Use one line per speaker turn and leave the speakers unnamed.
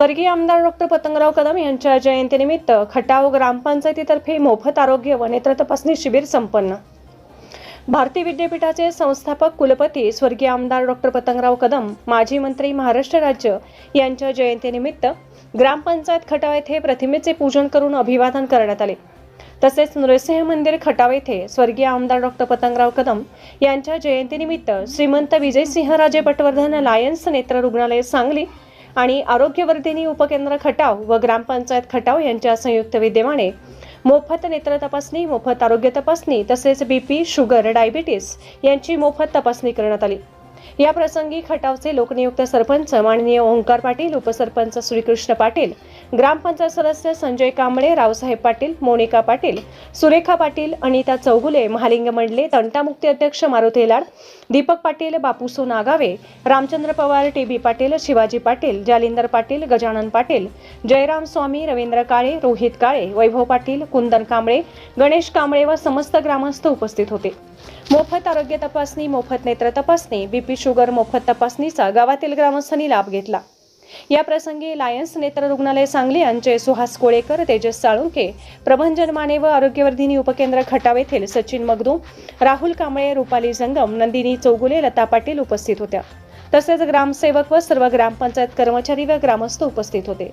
स्वर्गीय आमदार डॉक्टर पतंगराव कदम यांच्या जयंतीनिमित्त खटाव ग्रामपंचायतीतर्फे मोफत आरोग्य व नेत्र तपासणी शिबिर संपन्न. भारतीय विद्यापीठाचे संस्थापक कुलपती स्वर्गीय आमदार डॉक्टर पतंगराव कदम माजी मंत्री महाराष्ट्र राज्य यांच्या जयंतीनिमित्त ग्रामपंचायत खटाव येथे प्रतिमेचे पूजन करून अभिवादन करण्यात आले. तसेच नृसिंह मंदिर खटाव येथे स्वर्गीय आमदार डॉक्टर पतंगराव कदम यांच्या जयंतीनिमित्त श्रीमंत विजयसिंहराजे पटवर्धन लायन्स नेत्र रुग्णालय सांगली आणि आरोग्यवर्धिनी उपकेंद्र खटाव व ग्रामपंचायत खटाव यांच्या संयुक्त विद्यमाने मोफत नेत्र तपासणी मोफत आरोग्य तपासणी तसेच बीपी शुगर डायबिटीस यांची मोफत तपासणी करण्यात आली. या प्रसंगी खटावचे लोकनियुक्त सरपंच माननीय ओंकार पाटील उपसरपंच श्रीकृष्ण पाटील ग्रामपंचायत सदस्य संजय कांबळे रावसाहेब पाटील मोनिका पाटील सुरेखा पाटील अनिता चौगुले महालिंग मंडले तंटामुक्ती अध्यक्ष मारुती लाड दीपक पाटील बापूसो नागावे रामचंद्र पवार टी बी पाटील शिवाजी पाटील जालिंदर पाटील गजानन पाटील जयराम स्वामी रवींद्र काळे रोहित काळे वैभव पाटील कुंदन कांबळे गणेश कांबळे व समस्त ग्रामस्थ उपस्थित होते. मोफत आरोग्य तपासणी मोफत नेत्र तपासणी बीपी शुगर मोफत तपासणीचा गावातील ग्रामस्थांनी लाभ घेतला. या प्रसंगी लायन्स नेत्र रुग्णालय सांगली यांचे सुहास कोळेकर तेजस साळुंके प्रभंजन माने व आरोग्यवर्धिनी उपकेंद्र खटाव येथील सचिन मगदू राहुल कांबळे रुपाली जंगम नंदिनी चौगुले लता पाटील उपस्थित होत्या. तसेच ग्रामसेवक व सर्व ग्रामपंचायत कर्मचारी व ग्रामस्थ उपस्थित होते.